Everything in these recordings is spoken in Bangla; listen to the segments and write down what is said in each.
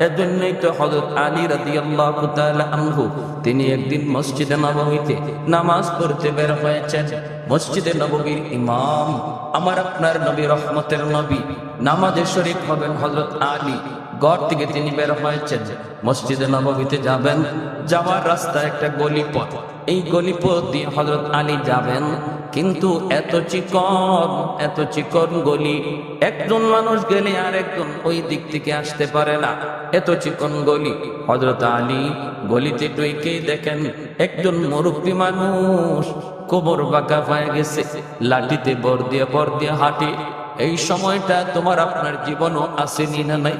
এজন্যই তো হজরত আলী রাদিয়াল্লাহু আল্লাহ তিনি একদিন মসজিদে নবমীতে নামাজ পড়তে বের হয়েছেন। মসজিদে নবমীর ইমাম, আমার আপনার নবী রহমতের নবী, নামাজে শরীফ হবেন হজরত আলী। গড় থেকে তিনি বের হয়েছেন। মসজিদে নবমীতে যাবেন, যাওয়ার রাস্তা একটা গলি পথ এই গলি পথ দিয়ে হযরত আলী যাবেন, কিন্তু এত চিকন এত চিকন গলি, একজন মানুষ গেলে আর একজন ওই দিক থেকে আসতে পারে না। এত চিকন গলি। হজরত আলী গলিতে ঢুকে দেখেন একজন মুরব্বী মানুষ কোমর বাঁকা পায়ে গেছে, লাঠিতে বর দিয়ে বর দিয়ে হাঁটে। এই সময়টা তোমার আপনার জীবনও আসেনি না নাই?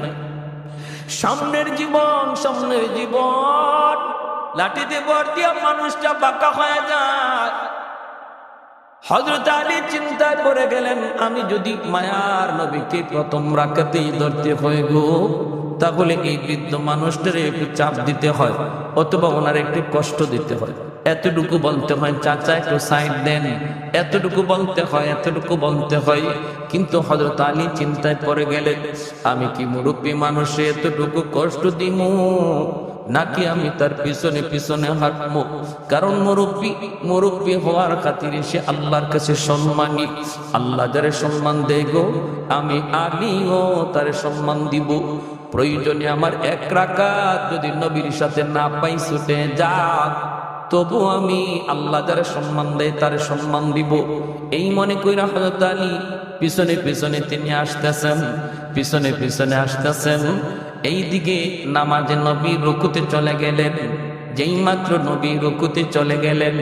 সামনের জীবন সামনের জীবন। লাঠিতে বর দিয়া মানুষটা বাঁকা হয়ে যায়। হজরত আলী চিন্তায় পড়ে গেলেন, আমি যদি মায়ার নবীকে প্রথম রাখাতেই ধরতে হয় গো, তাহলে এই বৃদ্ধ মানুষটার একটু চাপ দিতে হয়, অথবা ওনার একটু কষ্ট দিতে হয়। এতটুকু বলতে হয়, চাচা একটু সাইড দেন। এতটুকু বলতে হয়, এতটুকু বলতে হয়। কিন্তু হজরত আলী চিন্তায় পড়ে গেলেন, আমি কি মুরব্বী মানুষে এতটুকু কষ্ট দিমু? নাকি আমি তার পিছনে পিছনে হাঁটবো? কারণ মুরব্বী মুরব্বী হওয়ার খাতিরে সে আল্লাহর কাছে সম্মানী। আল্লাহ যারে সম্মান দেয় গো, আমি আলীও তারে সম্মান দিব। প্রয়োজনে আমার এক রাকাত যদি নবীর সাথে না পাই ছুটে যাক, তবু আমি আল্লাহ যারা সম্মান দেয় তারে সম্মান দিব। এই মনে কইরা হজরত আলী পিছনে পিছনে তিনি আসতেছেন, পিছনে পিছনে আসতেছেন। এই দিকে নামাজে নবী রুকুতে চলে গেলেন, যেই মাত্র নবী রুকুতে চলে গেলেন,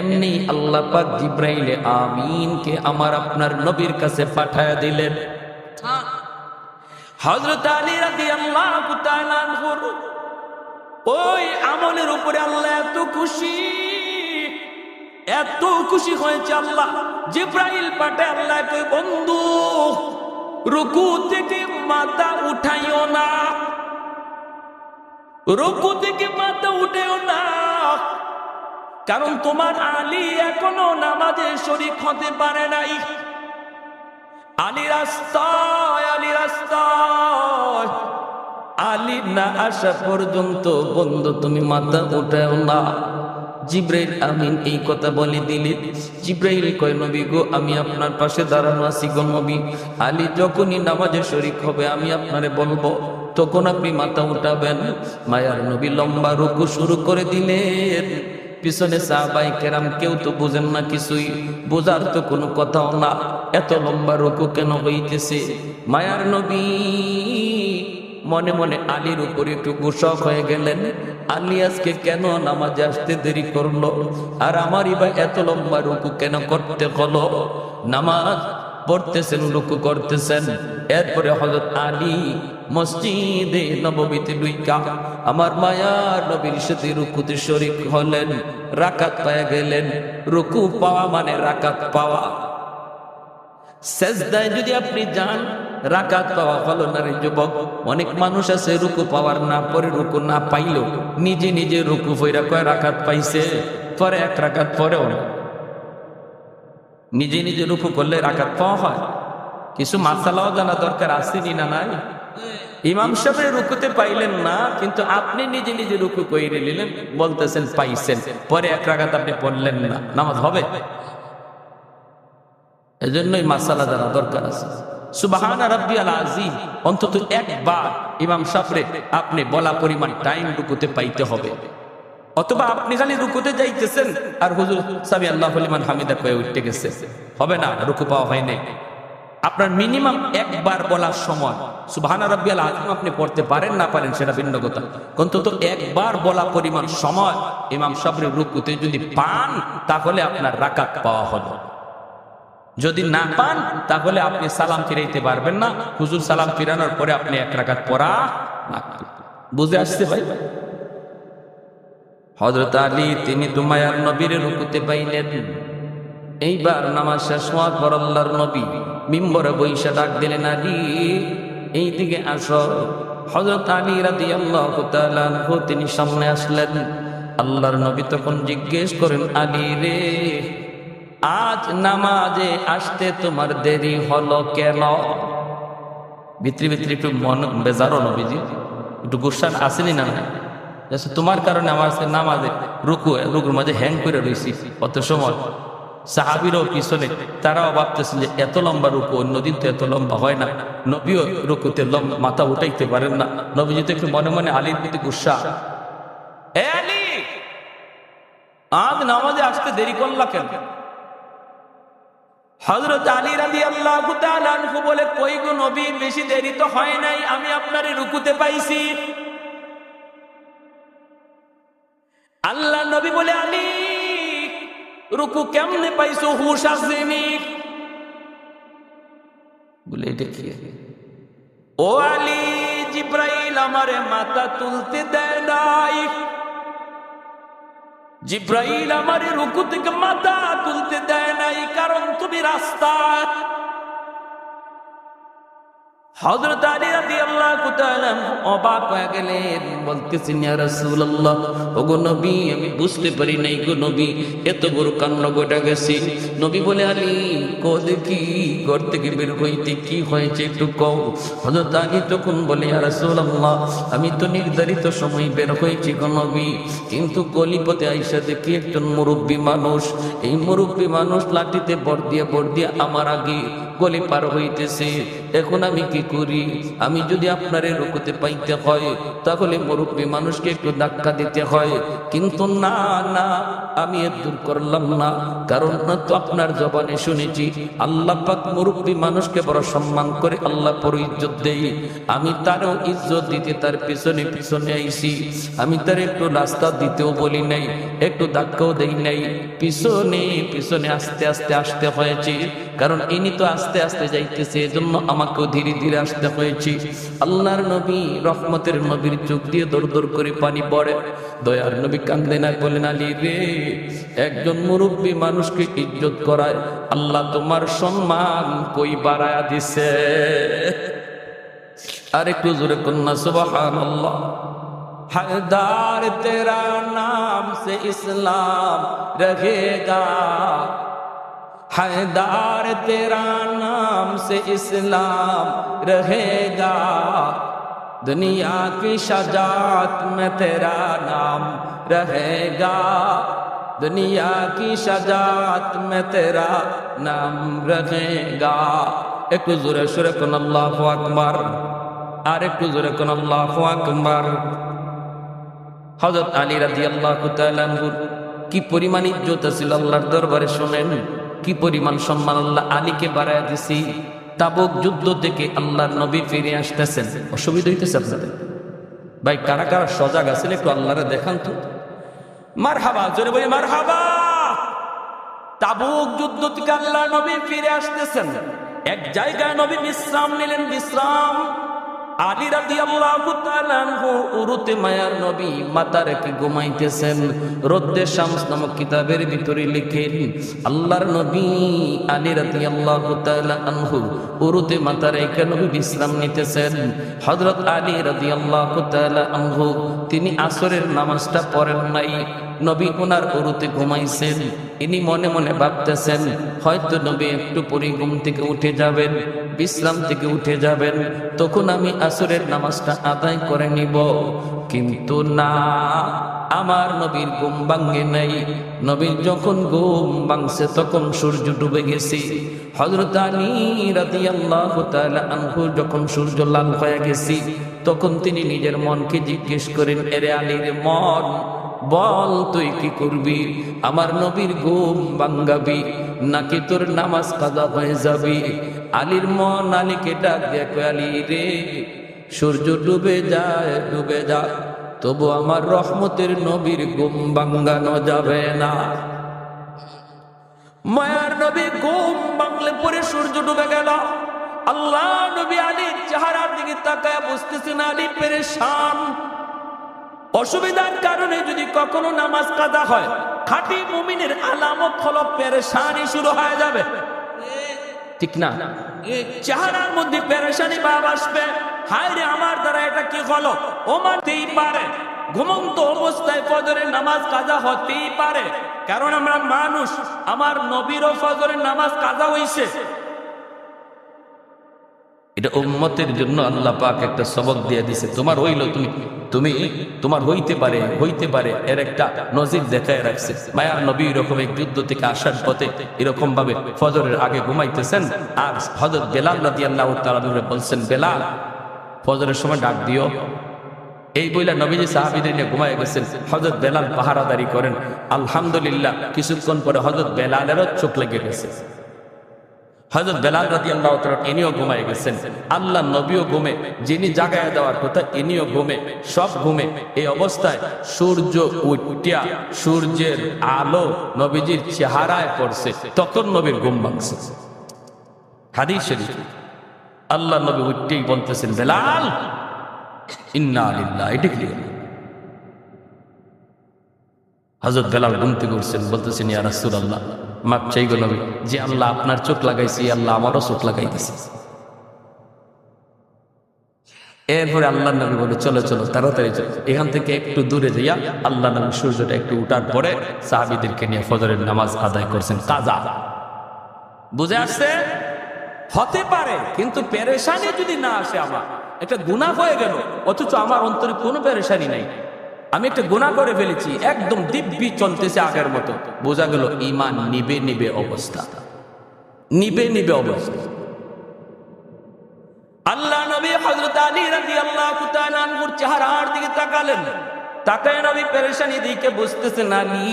এমনি আল্লাহ পাক জিব্রাইলে আমিনকে আমার আপনার নবীর কাছে পাঠায় দিলেন। হযরত আলী রাদিয়াল্লাহু তাআলা আনহুর, ওই আমলের উপরে আল্লাহ এত খুশি এত খুশি হয়েছে আল্লাহ। জিব্রাইল পাঠে আল্লাহ কই বন্ধু রুকু থেকে মাথা উঠাইও না। রুকু থেকে মাথা উঠেও না। কারণ তোমার আলী এখনও নামাজের শরীক হতে পারে নাই। আলী রাস্তায় আলী রাস্তায়। আলী না আসা পর্যন্ত বন্ধু তুমি মাথা উঠাও না। জিব্রাইল, আমিন, এই কথা বলে দিলে। জিব্রাইল কয়, নবী গো, আমি আপনার পাশে দাঁড়ানো আছি গো নবী। আলী যখনই নামাজে শরিক হবে, আমি আপনারে বলব, তখন আপনি মাথা উঠাবেন। মায়ার নবী লম্বা রুকু শুরু করে দিলেন। পিছনে সাহাবাই কেরাম কেউ তো বুঝেন না কিছুই। বোঝার তো কোনো কথাও না। এত লম্বা রুকু কেন হইতেছে? মায়ার নবী মনে মনে আলীর উপরে একটু গুসক হয়ে গেলেন। আলী আজকে কেন নামাজে আসতে দেরি করল? আর আমারই বা এত লম্বা রুকু কেন করতে হলো? নামাজ পড়তেছেন, রুকু করতেছেন। এরপরে হজরত আলী মসজিদে নবমীতে লুইকা আমার মায়ার নবীর সাথে রুকুতে শরিক হলেন, রাকাত পায়া গেলেন। রুকু পাওয়া মানে রাকাত পাওয়া। সেজদায় যদি আপনি যান রাকাত পাওয়া ভালো না রে যুবক। অনেক মানুষ আছে রুকু পাওয়ার না, পরে রুকু না পাইলো নিজে নিজে রুকু ফইরা কয় রাকাত পাইছে, পরে এক রাকাত পরেও নিজে নিজে রুকু করলে রাকাত পাওয়া হয়। কিছু মাসালাও জানা দরকার, আসেনি না নাই? ইমাম সাহেবের রুকুতে পাইলেন না, কিন্তু আপনি নিজে নিজে রুকু কইরে নিলেন, বলতেছেন পাইছেন, পরে এক রাকাত আপনি পড়লেন না। নামাজ হবে? এজন্যই মাসালা জানা দরকার আছে। রাব্বি আল আজিম অন্তত একবার ইমাম আপনি বলা পরিমাণ রুকুতে পাইতে হবে। অথবা আপনি খালি রুকুতে যাইতেছেন আর গেছে। হবে না, রুকু পাওয়া হয় নাই। আপনার মিনিমাম একবার বলার সময়, সুবহানা রাব্বিয়াল আযম আপনি পড়তে পারেন না পারেন সেটা ভিন্ন কথা। অন্তত একবার বলা পরিমাণ সময় ইমাম সাবরের রুকুতে যদি পান, তাহলে আপনার রাকাত পাওয়া হলো। যদি না পান, তাহলে আপনি সালাম ফিরাইতে পারবেন না। হুজুর সালাম ফিরানোর পরে আপনি এক রাকাত পড়া বুঝে আসছে ভাই? হজরত আলী, তিনি দুমায়ার নবীর রুকুতে পাইলেন। এইবার নামাজ শেষ হওয়ার পর আল্লাহর নবী মিম্বরে বৈশা ডাক দিলেন, আলী এই দিকে আসো। হজরত আলী রাদি আল্লাহ তিনি সামনে আসলেন। আল্লাহর নবী তখন জিজ্ঞেস করেন, আলী রে আজ নামাজে আসতে তোমার দেরি হলো কেন? ভিতরি ভিতরি একটু মন বেজারো নবীজি। একটু গুসান আসেনি না? তোমার কারণে আমার নামাজে রুকু, রুকুর মাঝে হ্যাং করে রয়েছি অত সময় সাহাবিরও পিছনে, তারাও ভাবতেছে যে এত লম্বা রুকু অন্যদিন তো এত লম্বা হয় না। নবীও রুকুতে লম্বা মাথা উঠাইতে পারেন না। নবী যদি একটু মনে মনে আলীর প্রতি গুসা আজ নামাজে আসতে দেরি করলা কেন? হজরত আলী রাজি আল্লাহ বলে, কই গো নবী, বেশি দেরি তো হয় নাই, আমি আপনারে রুকুতে পাইছি। আল্লাহ নবী বলে, আলী, রুকু কেমনে পাইছো? হুশ আসেনি। বলে, এটা কি? ও আলী, জিব্রাইল আমারে মাথা তুলতে দেয় নাই। জিব্রাইল আমার রুকু থেকে মাথা তুলতে দেয় নাই, কারণ তুমি রাস্তা। অবাক হয়ে নবী, আমি বুঝতে পারি নাই গো নবী, এত বড় কান্ড গোটা গেছি। নবী বলে, আলী কো? দেখি ঘর থেকে বের হইতে কি হয়েছে একটু কও। হযরত আলী তখন বলে রাসূলুল্লাহ, আমি তো নির্ধারিত সময় বের হয়েছি নবী। কিন্তু গলিপথে আইসা দেখি একজন মুরব্বী মানুষ। এই মুরব্বী মানুষ লাঠিতে বর দিয়ে বর দিয়ে আমার আগে গলি পার হইতেছে। এখন আমি কি করি? আমি যদি আপনারে রুকুতে পাইতে হয়, তাহলে মুরব্বী মানুষকে একটু ধাক্কা দিতে হয়। কিন্তু না না, আমি এর দূর করলাম না। কারণ তো আপনার জবানে শুনেছি আল্লাহ পাক মুরব্বী মানুষকে বড় সম্মান করে আল্লাহ ইজ্জত দেই। আমি তারও ইজ্জত দিতে তার পিছনে পিছনে আমি তার একটু রাস্তা দিতেও বলি নাই, একটু ধাক্কাও দেই নাই। পিছনে পিছনে আস্তে আস্তে আসতে হয়েছে, কারণ ইনি তো আস্তে আস্তে যাইতেছে, এজন্য আমাকেও ধীরে ধীরে আসতে হয়েছে। আল্লাহর নবী রহমতের নবীর চোখ দিয়ে দৌড় দৌড় করে পানি পড়ে। দয়ার নবী কান্দে না বলেন আলী রে, একজন মুরব্বী মানুষকে ইজ্জত করায় আল্লাহ তোমার সম্মান কই বাড়ায়া দিছে আর একটু জোরে কন্যা সুবাহান আল্লাহ हैदार तेरा नाम से इस्लाम रहेगा हैदार तेरा नाम से इस्लाम रहेगा दुनिया की शजात में तेरा नाम रहेगा दुनिया की शजात में तेरा नाम रहेगा একটু জোরে সুরে কোন আল্লাহ আকবার আর একটু জোরে কোন আল্লাহ আকবার হজরত আলী রাজি আল্লাহ কি পরিমাণ ইজ্জত ছিল আল্লাহর দরবারে শোনেন কি পরিমাণ সম্মান আল্লাহ আলীকে বাড়ায় দিছি তাবক যুদ্ধ থেকে আল্লাহর নবী ফিরে আসতেছেন অসুবিধা হইতেছে আপনাদের ভাই কারা কারা সজাগ আছেন একটু আল্লাহরে দেখান তো মার হাবা জোরে বলি মার হাবা তাবুক যুদ্ধ থেকে আল্লাহ নবী ফিরে আসতেছেন। এক জায়গায় নবী বিশ্রাম নিলেন, বিশ্রাম। উরুতে মায়ার নবী শামস নামক কিতাবের ভিতরে লিখেন, আল্লাহর নবী আলী উরুতে মাথা রেখে নবী বিশ্রাম নিতেছেন। হযরত আলী তাআলা আনহু, তিনি আসরের নামাজটা পড়েন নাই। নবী ওনার উরুতে ঘুমাইছেন। ইনি মনে মনে ভাবতেছেন, হয়তো নবী একটু পরে ঘুম থেকে উঠে যাবেন, বিশ্রাম থেকে উঠে যাবেন, তখন আমি আসরের নামাজটা আদায় করে নিব। কিন্তু না, আমার নবীর ঘুম ভাঙ্গে নাই। নবীর যখন ঘুম ভাঙছে, তখন সূর্য ডুবে গেছে। হজরত যখন সূর্য লাল হয়ে গেছি, তখন তিনি নিজের মনকে জিজ্ঞেস করেন, এরে আলীর মন বল, তুই কি করবি? আমার নবীর ঘুম ভাঙ্গাবি, নাকি তোর নামাজ কাদা হয়ে যাবি? আলীর মন আলীকে ডাক দেখো আলী রে, সূর্য ডুবে যায় ডুবে যায় তবু আমার রহমতের নবীর ঘুম ভাঙ্গানো যাবে না। মায়ার নবী ঘুম বাংলে পরে সূর্য ডুবে গেল। আল্লাহ নবী আলীর চেহারার দিকে তাকায়, বুঝতেছেন আলী পেরেশান। অসুবিধার কারণে যদি কখনো নামাজ কাদা হয়, খাঁটি মুমিনের আলামত হলো পেরেশানি শুরু হয়ে যাবে। ঠিক না? চেহারার মধ্যে পেরেশানি ভাব আসবে। হায় রে আমার দ্বারা এটা কি হলো? ও মানতেই পারে। ঘুমন্ত অবস্থায় ফজরের নামাজ কাজা হতেই পারে। কারণ আমরা মানুষ, আমার নবীরও ফজরের নামাজ কাজা হইছে। এটা উম্মতের জন্য আল্লাহ পাক একটা সবক দিয়ে দিছে। তোমার হইল তুমি তুমি তোমার হইতে পারে হইতে পারে, এর একটা নজির দেখায় রাখছে। মায়ার নবী এরকম এক যুদ্ধ থেকে আসার পথে এরকম ভাবে ফজরের আগে ঘুমাইতেছেন, আর হজরত বেলাল রাদি আল্লাহ বলছেন, বেলাল, ফজরের সময় ডাক দিও। এই বইলা নবীজি সাহাবিদের নিয়ে ঘুমায় গেছেন। হজরত বেলাল পাহারাদারি করেন। আলহামদুলিল্লাহ, কিছুক্ষণ পরে হজরত বেলালেরও চোখ লেগে গেছে। হজরত বেলাল রাদি আল্লাহ ইনিও ঘুমায় গেছেন। আল্লাহ নবীও ঘুমে, যিনি জাগায় দেওয়ার কথা ইনিও ঘুমে, সব ঘুমে। এই অবস্থায় সূর্য উঠিয়া সূর্যের আলো নবীজির চেহারায় পড়ছে, তখন নবীর ঘুম ভাঙছে। হাদিস শরীফ। আল্লাহ নবী উঠতেই বলতেছেন, বেলাল, ইন্না আলিল্লাহ এটা কি হজরত বেলাল ঘুম থেকে উঠছেন বলতেছেন, ইয়া রাসূল আল্লাহ মাপ চাই গো নবী, যে আল্লাহ আপনার চোখ লাগাইছি আল্লাহ আমারও চোখ লাগাই দিছে এরপরে আল্লাহ নবী বলে, চলো চলো, তাড়াতাড়ি চলো, এখান থেকে একটু দূরে যাইয়া আল্লাহ নবী সূর্যটা একটু উঠার পরে সাহাবিদেরকে নিয়ে ফজরের নামাজ আদায় করছেন কাজা বুঝে আসছে? হতে পারে, কিন্তু পেরেশানি যদি না আসে আমার, একটা গুণা হয়ে গেল, অথচ আমার অন্তরে কোনো পেরেশানি নাই। আমি একটা গুণা করে ফেলেছি, একদম দিব্যি চলতেছে আগের মতো। বোঝা গেল ইমান নিবে নিবে অবস্থা। নিবে নিবে অবস্থা। আল্লাহ নবী হযরত আলী রাদিয়াল্লাহু তাআলা আনহুর চেহারার দিকে তাকালেন। তাকায় নবী পেরেশানি দিকে বুঝতেছেন, আলী,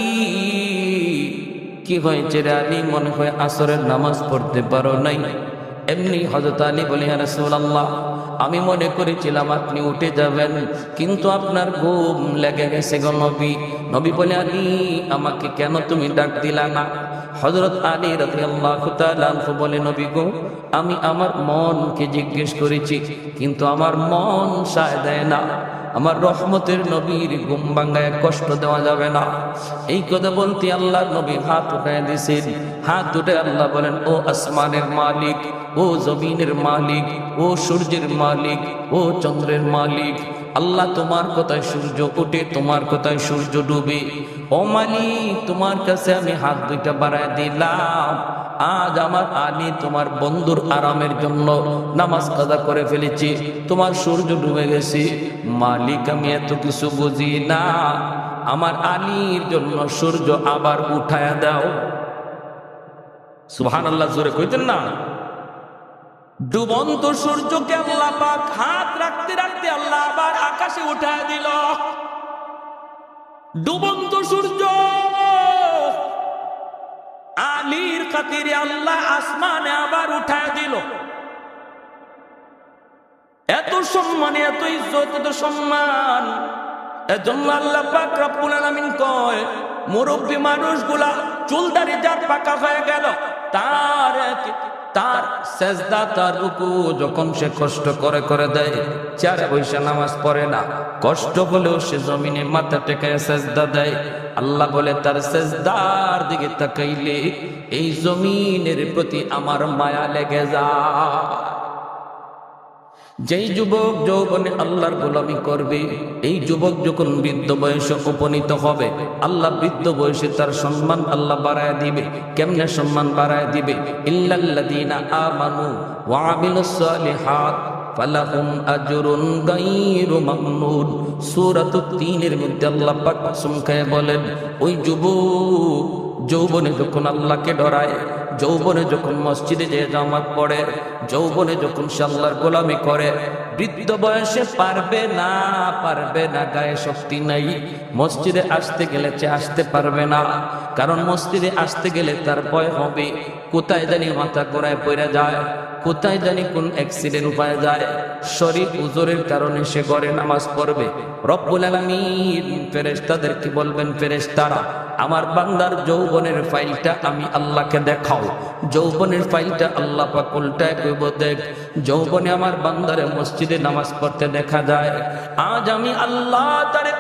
কি হয়েছে রে আলী? মনে হয় আসরের নামাজ পড়তে পারো নাই। এমনি হযরত আলী বলে হ্যাঁ রাসূলুল্লাহ আমি মনে করেছিলাম আপনি উঠে যাবেন, কিন্তু আপনার ঘুম লেগে গেছে গো নবী। নবী বলে, আলী, আমাকে কেন তুমি ডাক দিলা না? হজরত আলী তাআলা আনহু বলে, নবী গো, আমি আমার মনকে জিজ্ঞেস করেছি, কিন্তু আমার মন সায় দেয় না। আমার রহমতের নবীর ঘুম ভাঙ্গায় কষ্ট দেওয়া যাবে না। এই কথা বলতে আল্লাহ নবী হাত উঠায় দিছেন। হাত উঠে আল্লাহ বলেন, ও আসমানের মালিক ও জমিনের মালিক, ও সূর্যের মালিক, ও চন্দ্রের মালিক। আল্লাহ তোমার কথায় সূর্য ওঠে, তোমার কথায় সূর্য ডুবে। ও মালিক, তোমার কাছে আমি হাত দুইটা বাড়ায় দিলাম। আজ আমার আলী তোমার বন্ধুর আরামের জন্য নামাজ কাজা করে ফেলেছি। তোমার সূর্য ডুবে গেছে। মালিক, আমি এত কিছু বুঝি না। আমার আলীর জন্য সূর্য আবার উঠায়া দাও। সুহান আল্লাহ জোরে কইতেন না? ডুবন্ত সূর্যকে আল্লাহ পাক হাত রাখতে রাখতে আল্লাহ আবার আকাশে উঠায় দিল। ডুবন্ত সূর্য! আলীর খাতিরে আল্লাহ আসমানে আবার উঠায় দিল। এত সম্মান, এত ইজ্জত, এত সম্মান। এজন্য আল্লাহ পাক রব্বুল আলামিন কয়, মুরব্বী মানুষগুলা চুলদারি যার পাকা হয়ে গেল, তার তার সেজদা তার রুকু যখন সে কষ্ট করে করে দেয় চার বৈশা নামাজ পড়ে না। কষ্ট বলেও সে জমিনে মাথা টেকায় সেজদা দেয়। আল্লাহ বলে, তার সেজদার দিকে তাকাইলে এই জমিনের প্রতি আমার মায়া লেগে যায়। যেই যুবক যৌবনে আল্লাহর গোলামি করবে, এই যুবক যখন বৃদ্ধ বয়সে উপনীত হবে, আল্লাহ বৃদ্ধ বয়সে তার সম্মান আল্লাহ বাড়ায় দিবে। কেমনে সম্মান বাড়ায় দিবে? ইল্লাল্লাযীনা আমানু ওয়া তিনের মধ্যে বলেন, ওই যুবক যৌবনে যখন আল্লাহকে ডরায় যৌবনে যখন মসজিদে যে জামাত পড়ে, যৌবনে যখন সাল্লার গোলামি করে, বৃদ্ধ বয়সে পারবে না পারবে না, গায়ে শক্তি নাই। মসজিদে আসতে গেলে সে আসতে পারবে না, কারণ মসজিদে আসতে গেলে তার ভয় হবে। কোথায় জানি মাথা গোড়ায় পড়ে যায়। কোথায় জানি কোন অ্যাক্সিডেন্ট হয়ে যায়। শরীর উজোরের কারণে সে ঘরে নামাজ পড়বে। রব্বুল আলামিন ফেরেশতাদেরকে বলবেন, ফেরেশতারা, আমার বান্দার যৌবনের ফাইলটা আমি আল্লাহকে দেখাও। যৌবনের ফাইলটা আল্লাহ পাক উল্টায় কইব দেখ। যৌবনে আমার বান্দারে মসজিদে নামাজ পড়তে দেখা যায়। আজ আমি আল্লাহ তারে